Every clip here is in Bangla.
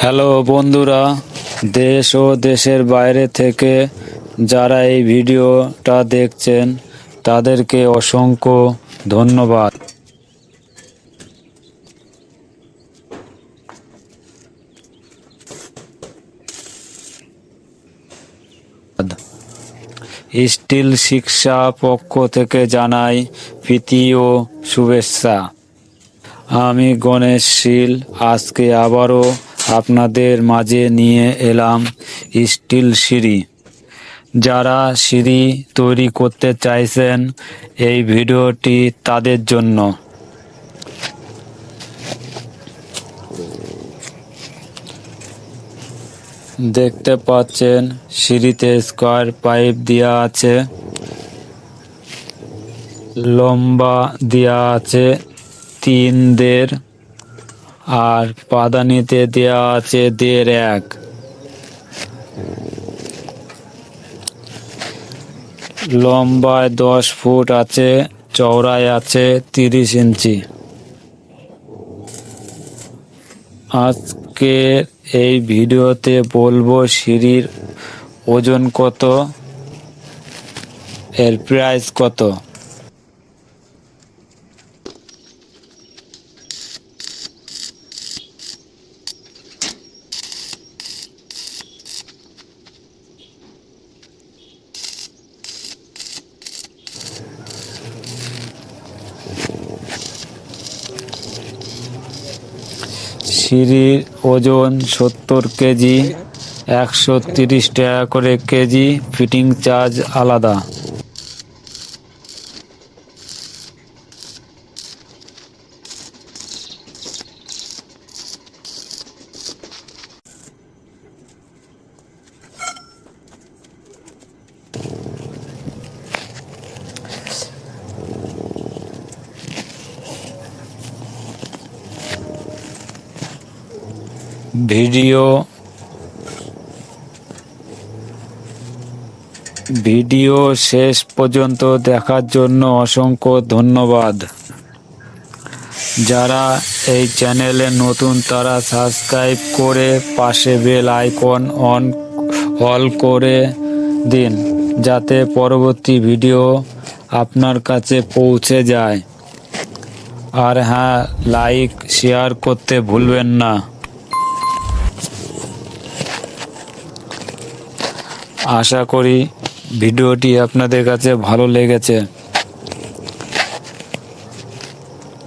হ্যালো বন্ধুরা, দেশ ও দেশের বাইরে থেকে যারা এই ভিডিওটা দেখছেন, তাদেরকে অসংখ্য ধন্যবাদ। স্টিল শিক্ষা পক্ষ থেকে জানাই প্রীতি ও শুভেচ্ছা। আমি গণেশ শীল, আজকে আবারও আপনাদের মাঝে নিয়ে এলাম স্টিল সিঁড়ি। যারা সিঁড়ি তৈরি করতে চাইছেন, এই ভিডিওটি তাদের জন্য। দেখতে পাচ্ছেন, সিঁড়িতে স্কোয়ার পাইপ দেওয়া আছে, লম্বা দেওয়া আছে তিন দের আর পাদানিতে দেওয়া আছে দেড় এক। লম্বায় দশ ফুট আছে, চওড়ায় আছে তিরিশ ইঞ্চি। আজকে এই ভিডিওতে বলব সিঁড়ির ওজন কত, এর প্রাইস কত। সিঁড়ির ওজন সত্তর কেজি একশো তিরিশ টাকা করে কেজি ফিটিং চার্জ আলাদা। ভিডিও ভিডিও শেষ পর্যন্ত দেখার জন্য অসংখ্য ধন্যবাদ। যারা এই চ্যানেলে নতুন, তারা সাবস্ক্রাইব করে পাশে বেল আইকন অন, অল করে দিন, যাতে পরবর্তী ভিডিও আপনার কাছে পৌঁছে যায়। আর হ্যাঁ লাইক, শেয়ার করতে ভুলবেন না। আশা করি ভিডিওটি আপনাদের কাছে ভালো লেগেছে।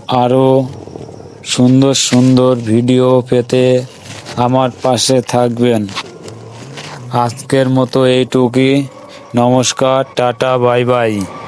আরও সুন্দর সুন্দর ভিডিও পেতে আমার পাশে থাকবেন। আজকের মতো এইটুকুই। নমস্কার, টাটা, বাই বাই।